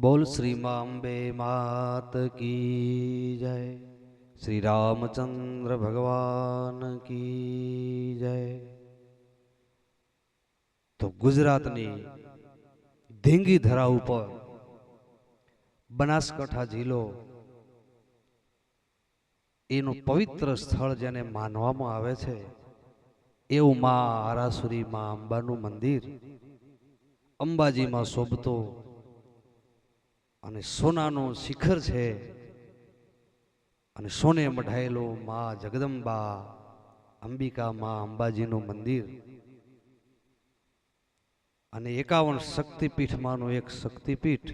બોલ શ્રી અંબે માત કી જય. શ્રી રામચંદ્ર ભગવાન કી જય. તો ગુજરાતની ધીંગી ધરા ઉપર બનાસકાંઠા જિલ્લો એનું પવિત્ર સ્થળ જેને માનવામાં આવે છે, એવું મા આરાસુરી મા અંબાનું મંદિર અંબાજીમાં શોભતો અને સોનાનું શિખર છે. અને સોને મઢાયેલો માં જગદંબા અંબિકા મા અંબાજીનું મંદિર. અને એકાવન શક્તિપીઠમાંનું એક શક્તિપીઠ.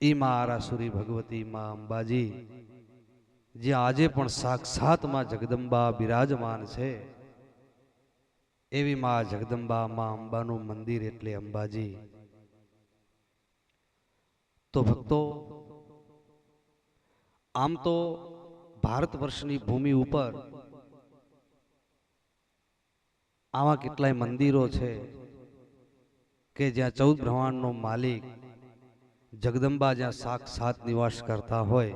એ મા આરાસુરી ભગવતી માં અંબાજી જ્યાં આજે પણ સાક્ષાતમાં જગદંબા બિરાજમાન છે. એવી માં જગદંબા માં અંબાનું મંદિર એટલે અંબાજી. તો ભક્તો. આમ તો ભારત વર્ષની ભૂમિ ઉપર આવા કેટલાય મંદિરો છે કે જ્યાં ચૌદ બ્રહ્માંડનો માલિક જગદંબા જ્યાં સાક્ષાત નિવાસ કરતા હોય,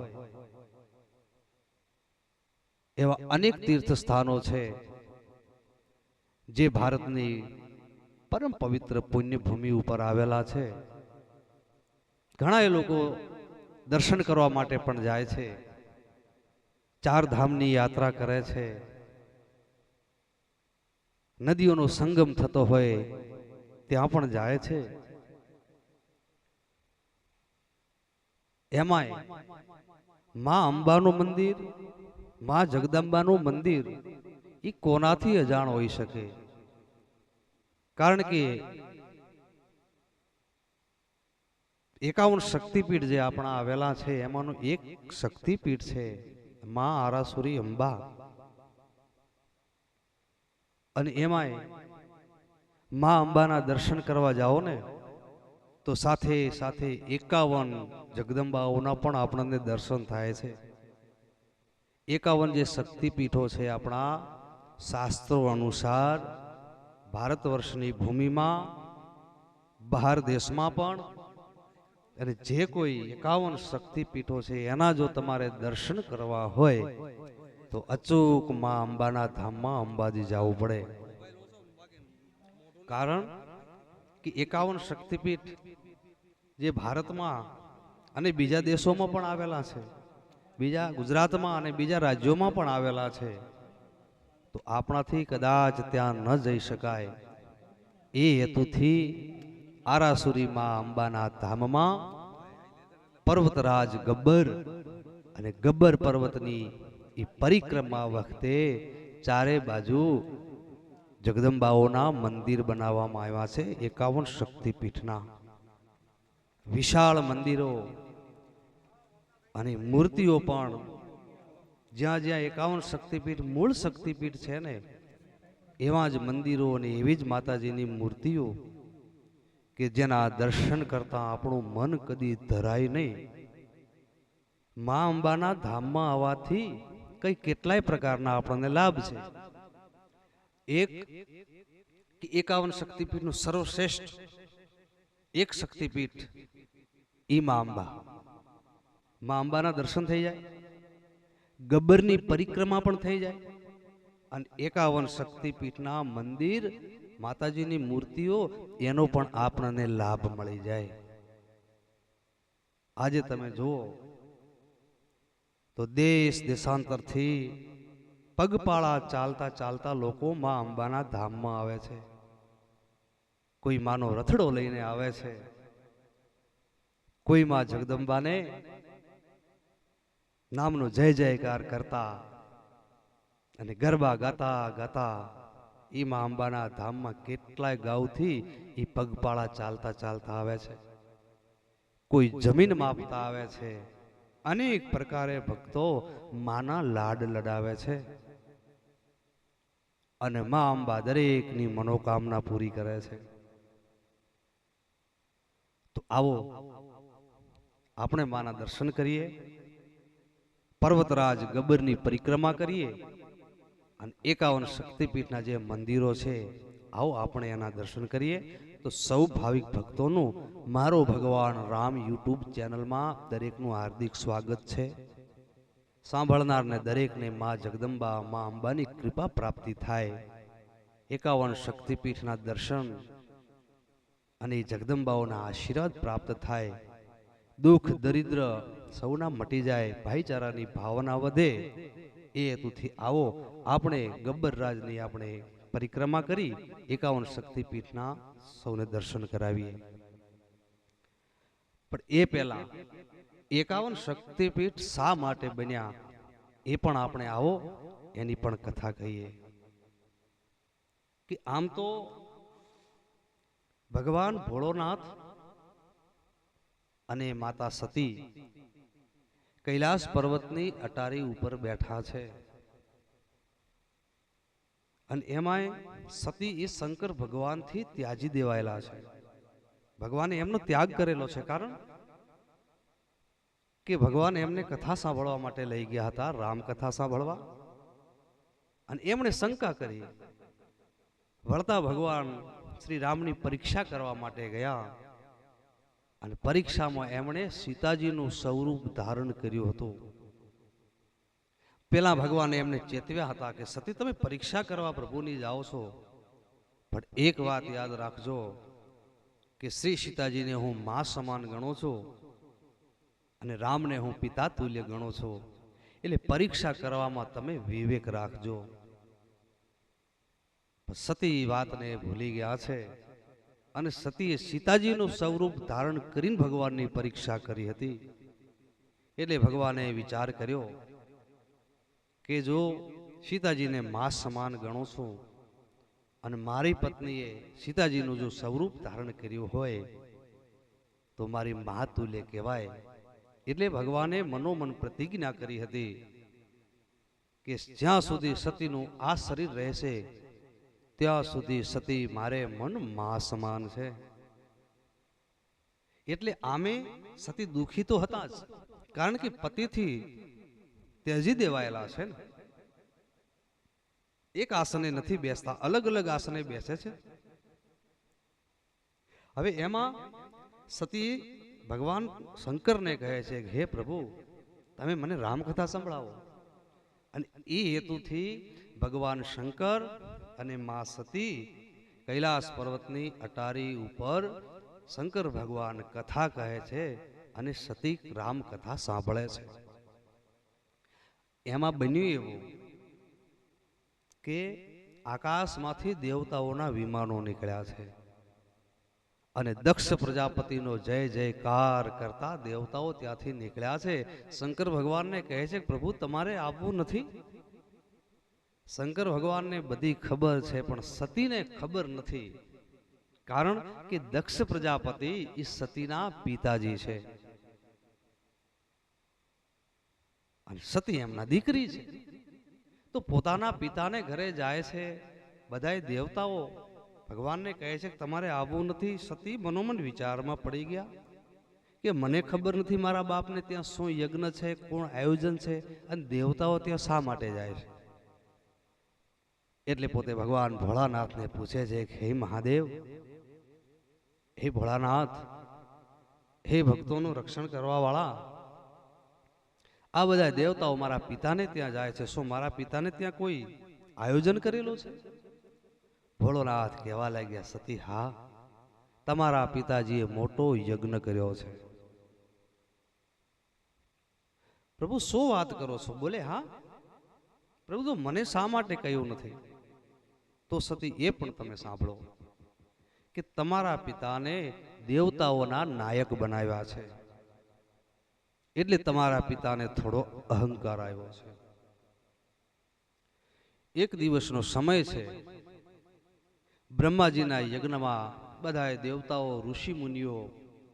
એવા અનેક તીર્થ સ્થાનો છે જે ભારતની પરમ પવિત્ર પુણ્યભૂમિ ઉપર આવેલા છે. ઘણા એ લોકો દર્શન કરવા માટે પણ જાય છે. ચાર ધામની યાત્રા કરે છે. નદીઓનો સંગમ થતો હોય ત્યાં પણ જાય છે. એમાંયમાં અંબાનું મંદિર, માં જગદંબાનું મંદિર એ કોનાથી અજાણ હોઈ શકે? કારણ કે એકાવન શક્તિપીઠ જે આપણા આવેલા છે, એમાંનું એક શક્તિપીઠ છે, માં આરાસુરી અંબા. અને એમાંયમાં અંબાના દર્શન કરવા જાઓ ને, તો સાથે સાથે એકાવન જગદંબાઓના પણ આપણને દર્શન થાય છે. એકાવન જે શક્તિપીઠો છે આપણા શાસ્ત્રો અનુસાર, ભારત વર્ષની ભૂમિમાં, બહાર દેશમાં પણ અને જે કોઈ એકાવન શક્તિપીઠો છે, એના જો તમારે દર્શન કરવા હોય, તો અચૂકમાં અંબાના ધામમાં અંબાજી જવું પડે. કારણ કે એકાવન શક્તિપીઠ જે ભારતમાં અને બીજા દેશોમાં પણ આવેલા છે, બીજા ગુજરાતમાં અને બીજા રાજ્યોમાં પણ આવેલા છે, તો આપણાથી કદાચ ત્યાં ન જઈ શકાય. એ હેતુથી આરાસુરી માં અંબાના ધામમાં પર્વતરાજ ગબ્બર અને ગબ્બર પર્વતની એ પરિક્રમા વખતે ચારે બાજુ જગદંબાઓના મંદિર બનાવવામાં આવ્યા છે, એકાવન શક્તિપીઠના. વિશાળ મંદિરો અને મૂર્તિઓ પણ જ્યાં જ્યાં એકાવન શક્તિપીઠ મૂળ શક્તિપીઠ છે ને, એવા જ મંદિરો અને એવી જ માતાજીની મૂર્તિઓ કે જેના દર્શન કરતા આપણું મન કદી ધરાય નહીં. મા અંબાના ધામમાં આવવાથી કઈ કેટલાય પ્રકારના આપણને લાભ છે. એક કે એકાવન શક્તિપીઠનું સર્વશ્રેષ્ઠ એક શક્તિપીઠ ઈ મા અંબા. મા અંબાના દર્શન થઈ જાય, ગબ્બરની પરિક્રમા પણ થઈ જાય, અને એકાવન શક્તિપીઠના મંદિર માતાજીની મૂર્તિઓ, એનો પણ આપણને લાભ મળી જાય. આજે તમે જુઓ, તો દેશ દેશાંતરથી પગપાળા ચાલતા ચાલતા લોકો માં અંબાના ધામમાં આવે છે. કોઈ માનો રથડો લઈને આવે છે. કોઈ માં જગદંબાને નામનો જય જયકાર કરતા અને ગરબા ગાતા ગાતા એ અંબાના ધામમાં કેટલાય ગાઉથી એ પગપાળા ચાલતા ચાલતા આવે છે. કોઈ જમીન માપતા આવે છે. અનેક પ્રકારે ભક્તો માના લાડ લડાવે છે. અને મા અંબા દરેકની મનોકામના પૂરી કરે છે. તો આવો, આપણે માના દર્શન કરીએ. પર્વતરાજ ગબરની પરિક્રમા કરીએ. અને એકાવન શક્તિપીઠના જે મંદિરો છે, આવો આપણે એના દર્શન કરીએ. તો સૌ ભાવિક ભક્તોનું મારો ભગવાન રામ યુટ્યુબ ચેનલમાં દરેકનું હાર્દિક સ્વાગત છે. સાંભળનારને દરેકને મા જગદંબા, મા અંબાની કૃપા પ્રાપ્તિ થાય. એકાવન શક્તિપીઠના દર્શન અને જગદંબાઓના આશીર્વાદ પ્રાપ્ત થાય. દુઃખ, દરિદ્ર સૌના મટી જાય. ભાઈચારાની ભાવના વધે. એ હેતુથી આવો, આપણે ગબ્બર રાજની આપણે પરિક્રમા કરી, એકાવન શક્તિપીઠના સૌને દર્શન કરાવીએ. પણ એ પહેલા એકાવન શક્તિપીઠ શા માટે બન્યા, એ પણ આપણે આવો, એની પણ કથા કહીએ. કે આમ તો ભગવાન ભોળોનાથ અને માતા સતી કૈલાસ પર્વતની અટારી ઉપર બેઠા છે. અને એમાંય સતી એ શંકર ભગવાનથી ત્યાજી દેવાયેલા છે. ભગવાને એમનો ત્યાગ કરેલો છે. કારણ કે ભગવાન એમને કથા સાંભળવા માટે લઈ ગયા હતા, રામ કથા સાંભળવા. અને એમણે શંકા કરી. વળતા ભગવાન શ્રી રામની પરીક્ષા કરવા માટે ગયા. અને પરીક્ષામાં એમણે સીતાજીનું સ્વરૂપ ધારણ કર્યું હતું. પેલા ભગવાને એમને ચેતવ્યા હતા કે, સતી, તમે પરીક્ષા કરવા પ્રભુની જાઓ છો. પણ એક વાત યાદ રાખજો કે શ્રી સીતાજીને હું મા સમાન ગણો છું અને રામને હું પિતા તુલ્ય ગણો છું. એટલે પરીક્ષા કરવામાં તમે વિવેક રાખજો. સતી વાતને ભૂલી ગયા છે. અને સતીએ સીતાજીનું સ્વરૂપ ધારણ કરીને ભગવાનની પરીક્ષા કરી હતી. એટલે ભગવાને વિચાર કર્યો કે જો સીતાજીને મા સમાન ગણો છું અને મારી પત્નીએ સીતાજીનું જો સ્વરૂપ ધારણ કર્યું હોય, તો મારી મહાતુલ્ય કહેવાય. એટલે ભગવાને મનોમન પ્રતિજ્ઞા કરી હતી કે જ્યાં સુધી સતીનું આ શરીર રહેશે ત્યાં સુધી સતી મારે મન મા સમાન છે. એટલે આમે સતી દુખી તો હતા જ, કારણ કે પતિથી ત્યજી દેવાયેલા છે ને. એક આસને નથી બેસતા, અલગ અલગ આસને બેસે છે. હવે એમાં સતી ભગવાન શંકરને કહે છે કે, હે પ્રભુ, તમે મને રામકથા સંભળાવો. અને એ હેતુથી ભગવાન શંકર અને મા સતી કૈલાસ પર્વતની અટારી ઉપર શંકર ભગવાન કથા કહે છે અને સતી રામ કથા સાંભળે છે. એમાં બન્યું એવું કે આકાશમાંથી દેવતાઓના વિમાનો નીકળ્યા છે અને દક્ષ પ્રજાપતિનો જય જયકાર કરતા દેવતાઓ ત્યાંથી નીકળ્યા છે. શંકર ભગવાનને કહે છે પ્રભુ, તમારે આવવું નથી? શંકર ભગવાનને બધી ખબર છે, પણ સતીને ખબર નથી. કારણ કે દક્ષ પ્રજાપતિ એ સતીના પિતાજી છે. અને સતી એમના દીકરી છે. તો પોતાના પિતાને ઘરે જાય છે, બધાય દેવતાઓ. ભગવાનને કહે છે કે તમારે આવવું નથી, સતી મનોમન વિચારમાં પડી ગયા. કે મને ખબર નથી મારા બાપને ત્યાં શું યજ્ઞ છે, કોણ આયોજન છે, અને દેવતાઓ ત્યાં શા માટે જાય છે? એટલે પોતે ભગવાન ભોળાનાથને પૂછે છે કે, હે મહાદેવ, હે ભોળાનાથ, હે ભક્તોનું રક્ષણ કરવા વાળા આ બધા દેવતાઓ મારા પિતાને ત્યાં જાય છે. શું મારા પિતાને ત્યાં કોઈ આયોજન કરેલું છે? ભોળોનાથ કહેવા લાગ્યા, સતી, હા, તમારા પિતાજીએ મોટો યજ્ઞ કર્યો છે. પ્રભુ, શું વાત કરો છો? બોલે, હા, પ્રભુ, તો મને શા માટે કહ્યું નથી? તો સતી એ પણ તમે સાંભળો કે તમારા પિતાને દેવતાઓના નાયક બનાવ્યા છે. એટલે તમારા પિતાને થોડો અહંકાર આવ્યો છે. એક દિવસનો સમય છે. બ્રહ્માજીના યજ્ઞમાં બધાએ દેવતાઓ ઋષિ મુનિઓ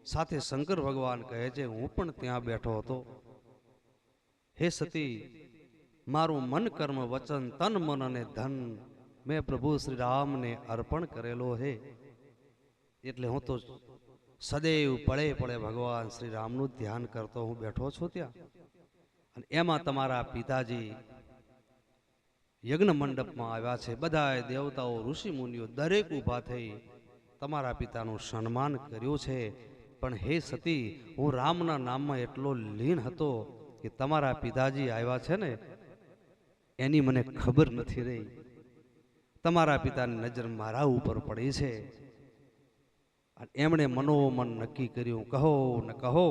સાથે શંકર ભગવાન કહે છે, હું પણ ત્યાં બેઠો હતો. હે સતી, મારું મન કર્મ વચન, તન, મન અને ધન મેં પ્રભુ શ્રી રામને અર્પણ કરેલો હે. એટલે હું તો સદૈવ પળે પળે ભગવાન શ્રી રામનું ધ્યાન કરતો હું બેઠો છું ત્યાં. અને એમાં તમારા પિતાજી યજ્ઞ મંડપમાં આવ્યા છે. બધા દેવતાઓ, ઋષિ મુનિઓ દરેક ઊભા થઈ તમારા પિતાનું સન્માન કર્યું છે. પણ હે સતી, હું રામના નામમાં એટલો લીન હતો કે તમારા પિતાજી આવ્યા છે ને, એની મને ખબર નથી રહી. તમારા પિતાની નજર મારા ઉપર પડી છે. એમણે મનોમન નક્કી કર્યું, કહો ને કહો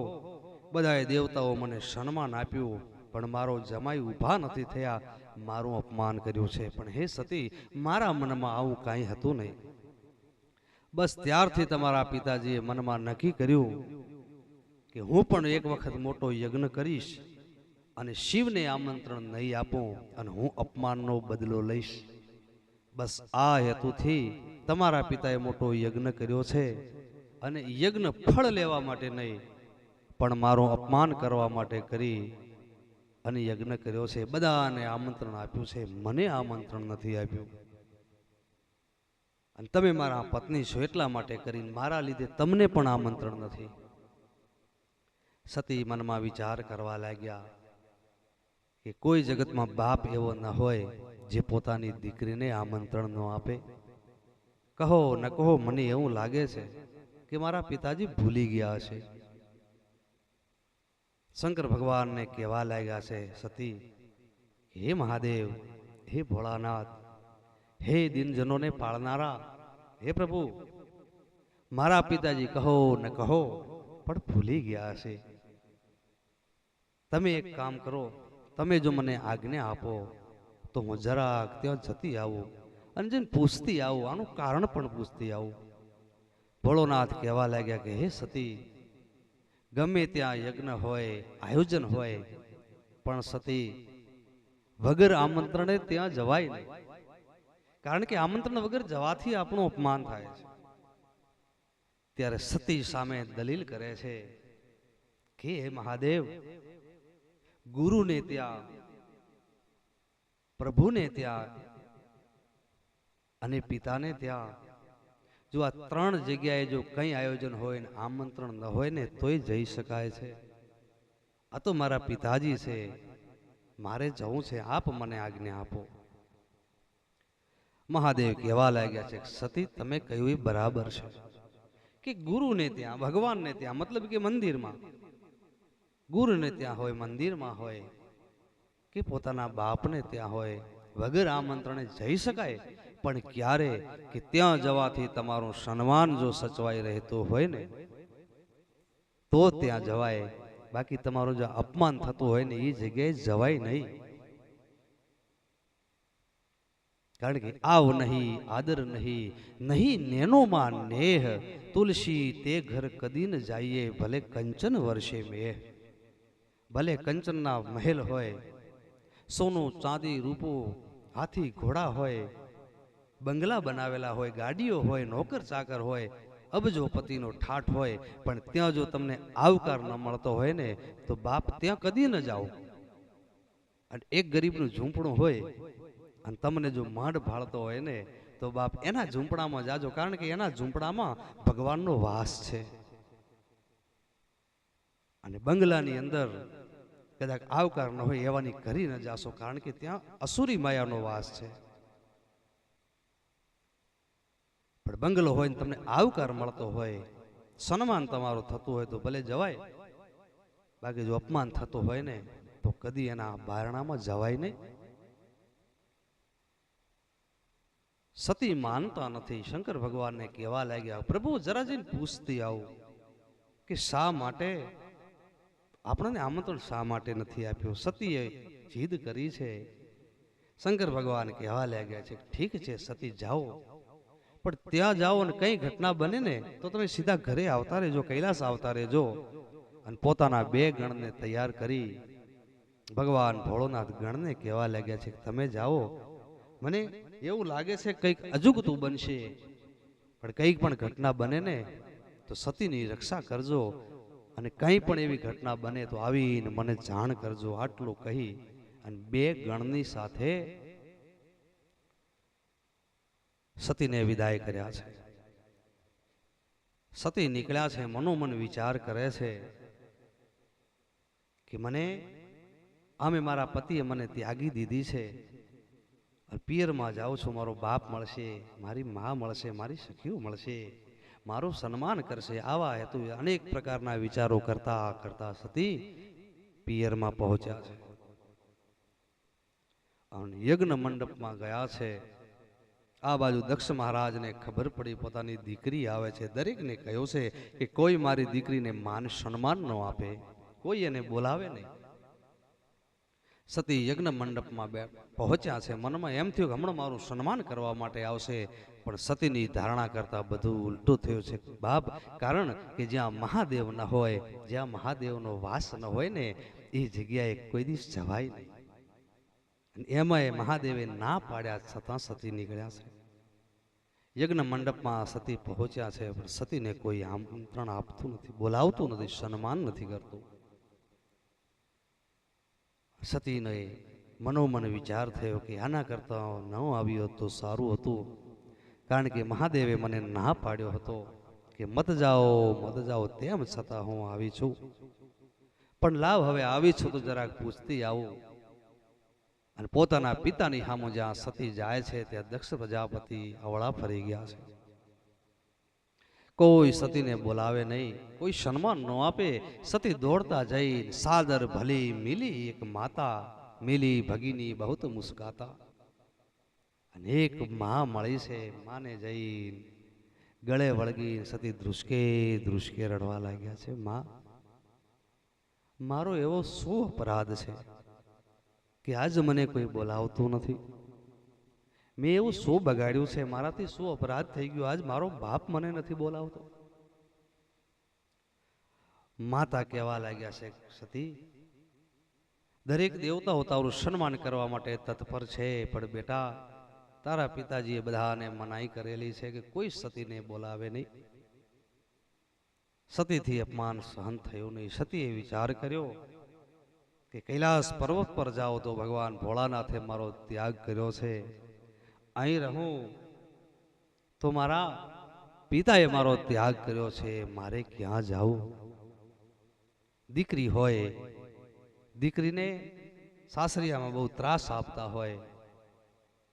બધાએ દેવતાઓ મને સન્માન આપ્યું, પણ મારો જમાઈ ઊભા નથી થયા, મારું અપમાન કર્યું છે. પણ હે સતી, મારા મનમાં આવું કાંઈ હતું નહીં. બસ ત્યારથી તમારા પિતાજીએ મનમાં નક્કી કર્યું કે હું પણ એક વખત મોટો યજ્ઞ કરીશ અને શિવને આમંત્રણ નહીં આપું અને હું અપમાનનો બદલો લઈશ. બસ આ હેતુથી તમારા પિતાએ મોટો યજ્ઞ કર્યો છે અને યજ્ઞ ફળ લેવા માટે નહીં, પણ મારું અપમાન કરવા માટે કરી અને યજ્ઞ કર્યો છે. બધાને આમંત્રણ આપ્યું છે. મને આમંત્રણ નથી આપ્યું. અને તમે મારા પત્ની છો એટલા માટે કરીને મારા લીધે તમને પણ આમંત્રણ નથી. સતી મનમાં વિચાર કરવા લાગ્યા. કે કોઈ જગતમાં બાપ એવો ન હોય જે પોતાની દીકરીને આમંત્રણ ન આપે. કહો ન કહો, મને એવું લાગે છે કે મારા પિતાજી ભૂલી ગયા હશે. શંકર ભગવાનને કહેવા લાગ્યા છે, સતી, હે મહાદેવ, હે ભોળાનાથ, હે દિનજનોને પાળનારા, હે પ્રભુ, મારા પિતાજી કહો ને કહો, પણ ભૂલી ગયા હશે. તમે એક કામ કરો તમે જો મને આજ્ઞા આપો, તો હું જરાક ત્યાં જતી આવું અને જેને પૂછતી આવું. આનું કારણ પણ પૂછતી આવું. ભોળોનાથ કહેવા લાગ્યા કે, હે સતી, ગમે ત્યાં યજ્ઞ હોય, આયોજન હોય, પણ સતી, વગર આમંત્રણે ત્યાં જવાય નહીં. કારણ કે આમંત્રણ વગર જવાથી આપણું અપમાન થાય છે. ત્યારે સતી સામે દલીલ કરે છે કે, હે મહાદેવ ગુરુને ત્યાં, પ્રભુને ત્યાં અને પિતાને ત્યાં. જો આ ત્રણ જગ્યાએ જો કંઈ આયોજન હોય ને આમંત્રણ ન હોય ને તોય જઈ શકાય છે. આ તો મારા પિતાજી છે. મારે જવું છે. આપ મને આજ્ઞા આપો. મહાદેવ કહેવા લાગ્યા છે સતી, તમે કહ્યું એ બરાબર છે. કે ગુરુને ત્યાં, ભગવાનને ત્યાં, મતલબ કે મંદિરમાં. ગુરુને ત્યાં હોય, મંદિરમાં હોય, કે પોતાના બાપને ત્યાં હોય, વગર આમંત્રણે જઈ શકાય. પણ ક્યારે કે ત્યાં જવાથી તમારું સન્માન જો સચવાઈ રહેતું હોય ને, તો ત્યાં જવાય. બાકી તમારું જો અપમાન થતું હોય ને, એ જગ્યાએ જવાય નહીં. કારણ કે આવ નહીં, આદર નહીં નહીં નેનોમાં નેહ, તુલસી તે ઘર કદી ન જાઈએ, ભલે કંચન વર્ષે મેહ. ભલે કંચનના મહેલ હોય, સોનું ચાંદી રૂપું, હાથી ઘોડા હોય, બંગલા બનાવેલા હોય, ગાડીઓ હોય, નોકર ચાકર હોય, અબજો પતિનો ઠાઠ હોય, પણ ત્યાં જો તમને આવકાર ન મળતો હોય ને, તો બાપ ત્યાં કદી ન જાઓ. અને એક ગરીબનું ઝૂંપડું હોય, અને તમને જો માંડ ભાળતો હોય ને, તો બાપ એના ઝૂંપડામાં જાજો, કારણ કે એના ઝૂંપડામાં ભગવાનનો વાસ છે. અને બંગલાની અંદર કદાચ આવકાર ન હોય એવાની કરી ન જાશો, કારણ કે ત્યાં અસુરી માયાનો વાસ છે. પણ બંગલો હોય ને તમને આવકાર મળતો હોય, સન્માન તમારું થતું હોય તો ભલે જવાય. બાકી જો અપમાન થતું હોય ને, તો કદી એના બારણામાં જવાય નહીં. સતી માનતા નથી. શંકર ભગવાનને કહેવા લાગ્યા, પ્રભુ, જરા જઈને પૂછતી આવું કે શા માટે આપણને આમંત્રણ શા માટે નથી આપ્યું? સતીએ જીદ કરી છે. શંકર ભગવાન કહેવા લાગ્યા છે, ઠીક છે, સતી જાઓ. પણ ત્યાં જાઓ અને કઈ ઘટના બને ને તો તમે સીધા ઘરે આવતા રહેજો, કૈલાસ આવતા રહેજો. અને પોતાના બે ગણને તૈયાર કરી ભગવાન ભોળોનાથ ગણને કહેવા લાગ્યા છે, તમે જાઓ. મને એવું લાગે છે કંઈક અજુગતું બનશે. પણ કંઈક પણ ઘટના બને ને તો સતીની રક્ષા કરજો. અને કંઈ પણ એવી ઘટના બને તો આવીને મને જાણ કરજો, આટલું કહી અને બે ગણની સાથે સતીને વિદાય કર્યા છે. સતી નીકળ્યા છે મનોમન વિચાર કરે છે કે મને અમે મારા પતિએ મને ત્યાગી દીધી છે. પિયરમાં જાઉં છું, મારો બાપ મળશે, મારી મા મળશે, મારી સખીઓ મળશે. મારું સન્માન કરશે. આવા હેતુ અનેક પ્રકારના વિચારો કરતા કરતા સતી પિયરમાં પહોંચ્યા છે. યજ્ઞ મંડપમાં ગયા છે. આ બાજુ દક્ષ મહારાજને ખબર પડી, પોતાની દીકરી આવે છે. દરેકને કહ્યું છે કે કોઈ મારી દીકરીને માન સન્માન ન આપે, કોઈ એને બોલાવે નહીં. સતી યજ્ઞ મંડપમાં પહોંચ્યા છે. મનમાં એમ થયું કે હમણાં મારું સન્માન કરવા માટે આવશે. પણ સતીની ધારણા કરતા બધું ઉલટું થયું છે. બાપ, કારણ કે જ્યાં મહાદેવ ન હોય, જ્યાં મહાદેવનો વાસ ન હોય ને, એ જગ્યાએ કોઈ દિવસ જવાય નહીં. એમાં મહાદેવે ના પાડ્યા છતાં સતી નીકળ્યા છે. યજ્ઞ મંડપમાં સતી પહોંચ્યા છે, પણ સતીને કોઈ આમંત્રણ આપતું નથી, બોલાવતું નથી, સન્માન નથી કરતું. સતીને મનોમન વિચાર થયો કે આના કરતા ન આવ્યો તો સારું હતું. કારણ કે મહાદેવે મને ના પાડ્યો હતો કે મત જાઓ મત જાઓ તેમ છતાં હું આવી છું. પણ લાવ, હવે આવી છું તો જરાક પૂછતી આવું. અને પોતાના પિતાની સામુ જ્યાં સતી જાય છે, ત્યાં દક્ષ પ્રજાપતિ અવળા ફરી ગયા છે. કોઈ સતીને બોલાવે નહીં, કોઈ સન્માન ન આપે. સતી દોડતા જઈ સાદર ભલી, મિલી એક માતા, મિલી ભગીની બહુત મુસ્કાતા. અને એક માં મળી છે માને જઈ ગળે વળગી સતી ધ્રુસકે ધ્રુસકે રડવા લાગ્યા છે માં. મારો એવો શું અપરાધ છે કે આજ મને કોઈ બોલાવતું નથી? મેં એવું શું બગાડ્યું છે? મારાથી શું અપરાધ થઈ ગયો? આજ મારો બાપ મને નથી બોલાવતો. માતા કહેવા લાગ્યા છે સતી દરેક દેવતાઓ તારું સન્માન કરવા માટે તત્પર છે પણ બેટા તારા પિતાજીએ બધાને મનાઈ કરેલી છે કે કોઈ સતીને બોલાવે નહીં. સતીથી અપમાન સહન થયું નહીં. સતીએ વિચાર કર્યો કે કૈલાસ પર્વત પર જાઓ તો ભગવાન ભોળાનાથે મારો ત્યાગ કર્યો છે. અહીં રહું તો મારા પિતાએ મારો ત્યાગ કર્યો છે. મારે ક્યાં જાવું દીકરી હોય, દીકરીને સાસરિયામાં બહુ ત્રાસ આપતા હોય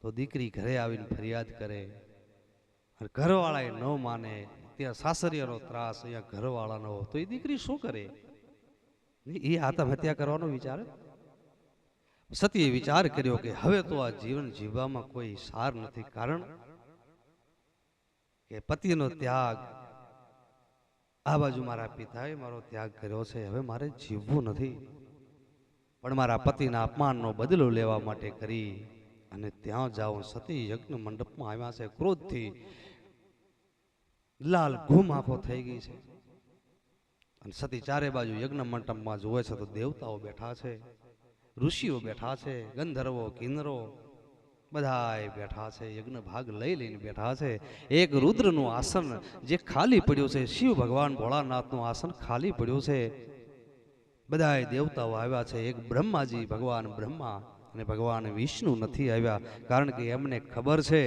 તો દીકરી ઘરે આવીને ફરિયાદ કરે. અને ઘરવાળાએ ન માને. ત્યાં સાસરિયાનો ત્રાસ, અહીંયા ઘરવાળાનો તો એ દીકરી શું કરે? એ આત્મહત્યા કરવાનો વિચાર? સતીએ વિચાર કર્યો કે હવે તો આ જીવન જીવવામાં કોઈ સાર નથી. કારણ કે પતિનો ત્યાગ, આ બાજુ મારા પિતાએ મારો ત્યાગ કર્યો છે. હવે મારે જીવવું નથી. પણ મારા પતિના અપમાનનો બદલો લેવા માટે કરી. અને ત્યાં જાઓ, સતી યજ્ઞ મંડપમાં આવ્યા છે, ક્રોધથી લાલ ઘૂમ આફો થઈ ગઈ છે. અને સતી ચારે બાજુ યજ્ઞ મંડપમાં જોવે છે તો દેવતાઓ બેઠા છે, ઋષિઓ બેઠા છે, ગંધર્વો, કિન્નરો બધાય બેઠા છે, યજ્ઞ ભાગ લઈ લઈને બેઠા છે. એક રુદ્રનું આસન જે ખાલી પડ્યું છે, શિવ ભગવાન ભોળાનાથનું આસન ખાલી પડ્યું છે. બધાય દેવતાઓ આવ્યા છે, એક બ્રહ્માજી ભગવાન બ્રહ્મા અને ભગવાન વિષ્ણુ નથી આવ્યા. કારણ કે એમને ખબર છે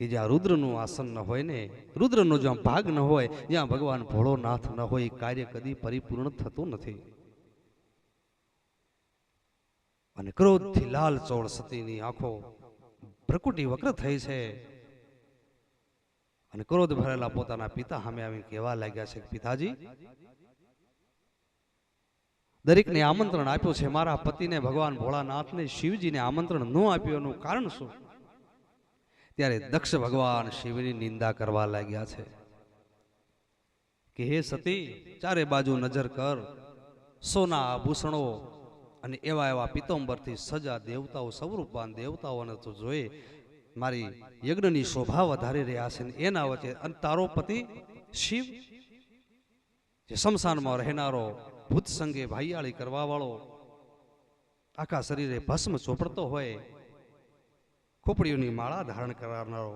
કે જ્યાં રુદ્રનું આસન ન હોય ને, રુદ્રનો જ્યાં ભાગ ન હોય જ્યાં ભગવાન ભોળોનાથ ન હોય કાર્ય કદી પરિપૂર્ણ થતું નથી. અને ક્રોધથી લાલ ચોળ સતીની આંખો પ્રકૃતિ વક્ર થઈ છે. અને ક્રોધ ભરેલા પોતાના પિતા સામે આવીને કહેવા લાગ્યા છે પિતાજી દરેકને આમંત્રણ આપ્યું છે મારા પતિને ભગવાન ભોળાનાથને શિવજીને આમંત્રણ ન આપ્યું એનું કારણ શું? ત્યારે દક્ષ ભગવાન શિવની નિંદા કરવા લાગ્યા છે. કે હે સતી ચારે બાજુ નજર કર. સોના આભૂષણો અને એવા એવા પિત્તંબરથી સજા દેવતાઓ સ્વરૂપવાન દેવતાઓને તો જોઈએ મારી યજ્ઞની શોભા વધારી રહ્યા છે એના વચ્ચે અને તારો પતિ શિવ જે શમશાનમાં રહેનારો ભૂત સંગે ભાઈયાળી કરવા વાળો આખા શરીરે ભસ્મ ચોપડતો હોય, ખોપડીઓની માળા ધારણ કરાવનારો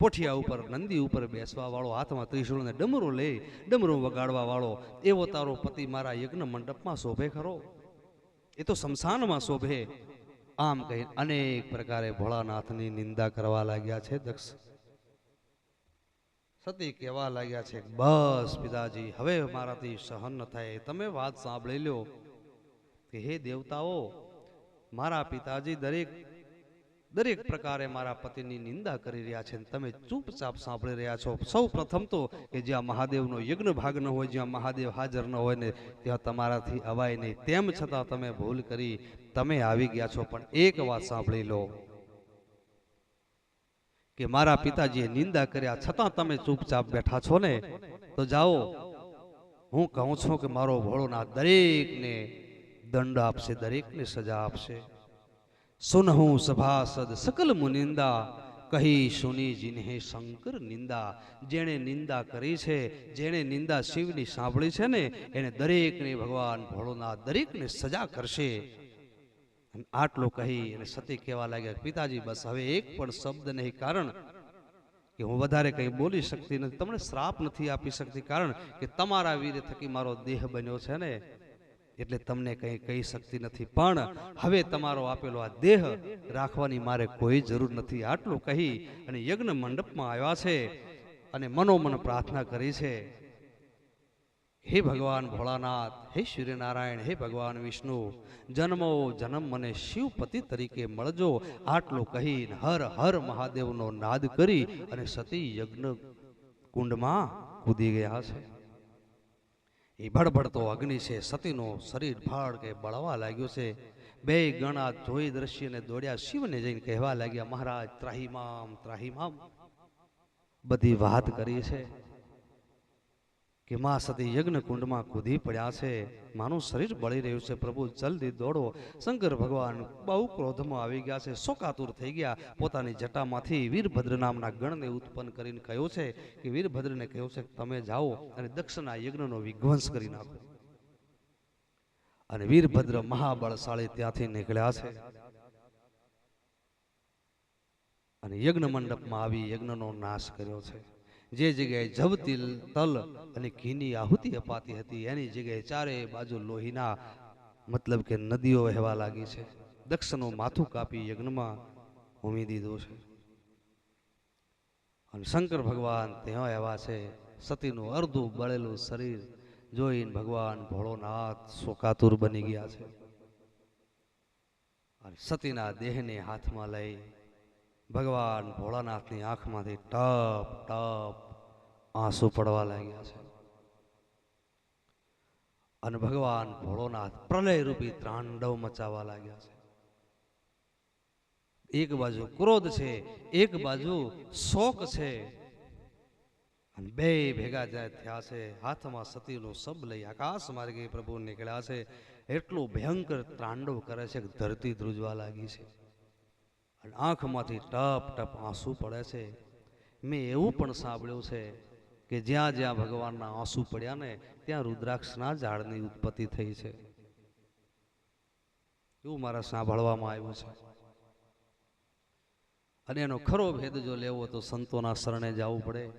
પોઠિયા ઉપર, નંદી ઉપર બેસવા વાળો હાથમાં ત્રિશુળને ડમરો લઈ ડમરો વગાડવા વાળો એવો તારો પતિ મારા યજ્ઞ મંડપમાં શોભે ખરો? એ તો શમશાનમાં શોભે. આમ કહી અનેક પ્રકારે ભોળાનાથની નિંદા કરવા લાગ્યા છે દક્ષ. સતી કહેવા લાગ્યા છે, બસ પિતાજી, હવે મારાથી સહન ન થાય. તમે વાત સાંભળી લો કે, હે દેવતાઓ, મારા પિતાજી દરેક દરેક પ્રકારે મારા પતિની નિંદા કરી રહ્યા છે તમે ચૂપચાપ સાંભળી રહ્યા છો. સૌ પ્રથમ તો કે જ્યાં મહાદેવનો યજ્ઞ ભાગ ન હોય, જ્યાં મહાદેવ હાજર ન હોય ને ત્યાં તમારાથી અવાય નહીં. તેમ છતાં તમે ભૂલ કરી, તમે આવી ગયા છો. પણ એક વાત સાંભળી લો. કે મારા પિતાજીએ નિંદા કર્યા છતાં તમે ચૂપચાપ બેઠા છો ને, તો જાઓ. હું કહું છું કે મારો ભોળોનાથ દરેકને દંડ આપશે, દરેકને સજા આપશે. સુનહું સભાસદ સકલ મુનિંદા, કહી સુની જીને શંકર નિંદા, જેણે નિંદા કરી છે, જેણે નિંદા શિવની સાંભળી છે ને, એને દરેકને ભગવાન ભોળોનાથ દરેકને સજા કરશે. આટલું કહી અને સતી કહેવા લાગ્યા, પિતાજી, બસ હવે એક પણ શબ્દ નહીં, કારણ કે હું વધારે કંઈ બોલી શકતી નથી. તમને શ્રાપ નથી આપી શકતી, કારણ કે તમારા વીર થકી મારો દેહ બન્યો છે ને, એટલે તમને કંઈ કહી શકતી નથી. પણ હવે તમારો આપેલો આ દેહ રાખવાની મારે કોઈ જરૂર નથી. આટલું કહી અને યજ્ઞ મંડપમાં આવ્યા છે અને મનોમન પ્રાર્થના કરી છે. હે ભગવાન ભોળાનાથ, હે સૂર્યનારાયણ, હે ભગવાન વિષ્ણુ, જન્મો જન્મ મને શિવપતિ તરીકે મળજો. આટલું કહી હર હર મહાદેવનો નાદ કરી અને સતી યજ્ઞ કુંડમાં કૂદી ગયા છે. એ ભડભડતો અગ્નિ છે, સતીનો શરીર ફાળ કે બળવા લાગ્યો છે. બે ગણા જોઈ દ્રશ્યને દોડ્યા શિવને જઈને કહેવા લાગ્યા, મહારાજ, ત્રાહીમામ ત્રાહીમામ. બધી વાત કરી છે. કે માં સતી યજ્ઞ કુંડમાં કૂદી પડ્યા છે. માનું શરીર બળી રહ્યું છે. પ્રભુ, જલ્દી દોડો. શંકર ભગવાન બહુ ક્રોધમાં આવી ગયા છે. શોકાતુર થઈ ગયા. પોતાની જટામાંથી વીરભદ્ર નામના ગણને ઉત્પન્ન કરીને કહ્યું છે કે, વીરભદ્રને કહ્યું છે કે, તમે જાઓ અને દક્ષના યજ્ઞનો વિધ્વંસ કરી નાખો. અને વીરભદ્ર મહાબળશાળી ત્યાંથી નીકળ્યા છે. અને યજ્ઞ મંડપમાં આવી યજ્ઞનો નાશ કર્યો છે. જે જગ્યાએ જવતી તલ અને ઘીની આહુતિ અપાતી હતી, એની જગ્યાએ ચારે બાજુ લોહીના, મતલબ કે નદીઓ વહેવા લાગી છે. દક્ષનું માથું કાપી યજ્ઞમાં હોમી દીધો છે. અને શંકર ભગવાન ત્યાં એવા છે. સતીનું અર્ધું બળેલું શરીર જોઈને ભગવાન ભોળોનાથ શોકાતુર બની ગયા છે. અને સતીના દેહને હાથમાં લઈ ભગવાન ભોળાનાથની આંખમાંથી ટપ ટપ આંસુ પડવા લાગ્યા છે. અને ભગવાન ભોળોનાથ પ્રલય રૂપી ત્રાંડવ મચાવવા લાગ્યા છે. એક બાજુ ક્રોધ છે, એક બાજુ શોક છે. અને બે ભેગા જાય થયા છે, હાથમાં સતીનું સબ લઈ આકાશ માર્ગે પ્રભુ નીકળ્યા છે. એટલું ભયંકર ત્રાંડવ કરે છે કે ધરતી ધ્રુજવા લાગી છે. અને આંખમાંથી ટપ ટપ આંસુ પડે છે. મેં એવું પણ સાંભળ્યું છે કે જ્યાં જ્યાં ભગવાનના આંસુ પડ્યા ને, ત્યાં રુદ્રાક્ષના ઝાડની ઉત્પત્તિ થઈ છે. એવું મારા સાંભળવામાં આવ્યું છે. અને એનો ખરો ભેદ જો લેવો તો સંતોના શરણે જવું પડે.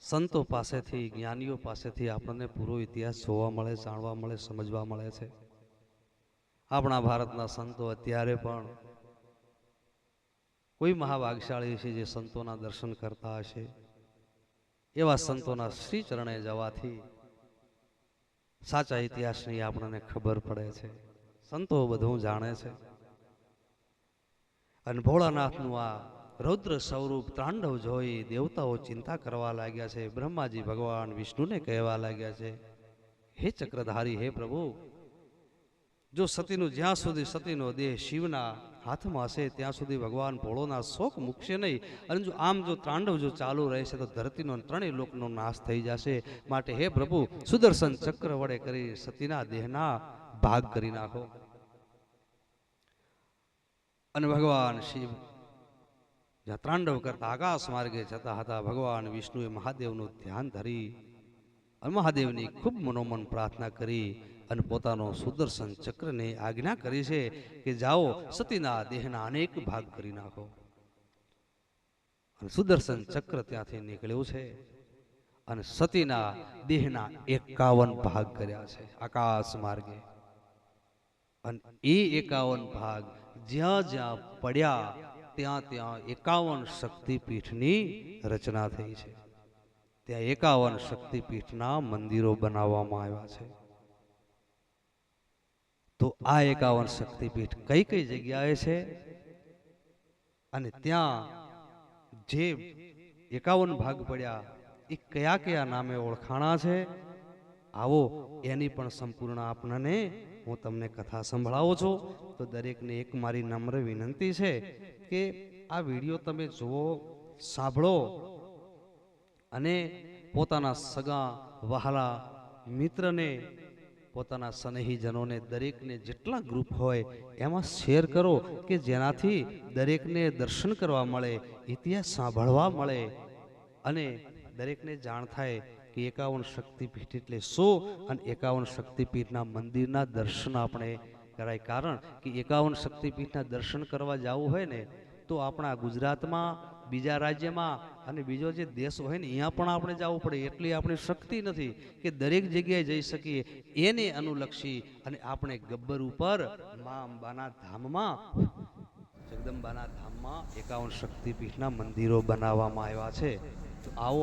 સંતો પાસેથી, જ્ઞાનીઓ પાસેથી આપણને પૂરો ઇતિહાસ જોવા મળે, જાણવા મળે, સમજવા મળે છે. આપણા ભારતના સંતો અત્યારે પણ કોઈ મહાભાગશાળી છે જે સંતોના દર્શન કરતા હશે? એવા સંતોના શ્રી ચરણે જવાથી સાચા ઇતિહાસની આપણને ખબર પડે છે. સંતો બધું જાણે છે. અને ભોળાનાથનું આ રૌદ્ર સ્વરૂપ તાંડવ જોઈ દેવતાઓ ચિંતા કરવા લાગ્યા છે. બ્રહ્માજી ભગવાન વિષ્ણુને કહેવા લાગ્યા છે, હે ચક્રધારી, હે પ્રભુ, જો સતીનું જ્યાં સુધી સતીનો દેહ શિવના હાથમાં હશે, ત્યાં સુધી ભગવાન ભોળોના શોક મૂકશે નહીં. અને જો આમ જો તાંડવ જો ચાલુ રહેશે, તો ધરતીનો ત્રણેય લોકનો નાશ થઈ જશે. માટે હે પ્રભુ, સુદર્શન ચક્ર વડે કરી સતીના દેહના ભાગ કરી નાખો. અને ભગવાન શિવ, જ્યાં તાંડવ કરતા આકાશ માર્ગે જતા હતા, ભગવાન વિષ્ણુએ મહાદેવનું ધ્યાન ધરી અને મહાદેવની ખૂબ મનોમન પ્રાર્થના કરી. અને પોતાનો સુદર્શન ચક્રને આજ્ઞા કરી છે કે જાઓ, સતીના દેહના અનેક ભાગ કરી નાખો. સુદર્શન ચક્ર ત્યાંથી નીકળ્યું છે અને સતીના દેહના એકાવન ભાગ કર્યા છે આકાશ માર્ગે. અને એ એકાવન ભાગ જ્યાં જ્યાં પડ્યા, ત્યાં ત્યાં એકાવન શક્તિપીઠની રચના થઈ છે. ત્યાં એકાવન શક્તિપીઠના મંદિરો બનાવવામાં આવ્યા છે. તો આ એકાવન શક્તિપીઠ કઈ કઈ જગ્યાએ છે? અને ત્યાં જે એકાવન ભાગ પડ્યા, એ કયા કયા નામે ઓળખાણા છે? આવો એની પણ સંપૂર્ણ આપણને હું તમને કથા સંભળાવું છું. તો દરેકને એક મારી નમ્ર વિનંતી છે કે આ વીડિયો તમે જુઓ, સાંભળો અને પોતાના સગા વહાલા મિત્રને પોતાના સ્નેહીજનોને દરેકને જેટલા ગ્રુપ હોય, એમાં શેર કરો કે જેનાથી દરેકને દર્શન કરવા મળે, ઇતિહાસ સાંભળવા મળે. અને દરેકને જાણ થાય કે એકાવન શક્તિપીઠ એટલે શું અને એકાવન શક્તિપીઠના મંદિરના દર્શન આપણે કરાય. કારણ કે એકાવન શક્તિપીઠના દર્શન કરવા જવું હોય ને, તો આપણા ગુજરાતમાં બીજા રાજ્યમાં અને બીજો જે દેશ હોય ને અહીંયા પણ આપણે જવું પડે. એટલી આપણી શક્તિ નથી કે દરેક જગ્યાએ જઈ શકીએ. એને અનુલક્ષી અને આપણે ગબ્બર ઉપર મા અંબાના ધામમાં, જગદંબાના ધામમાં એકાવન શક્તિપીઠના મંદિરો બનાવવામાં આવ્યા છે. તો આવો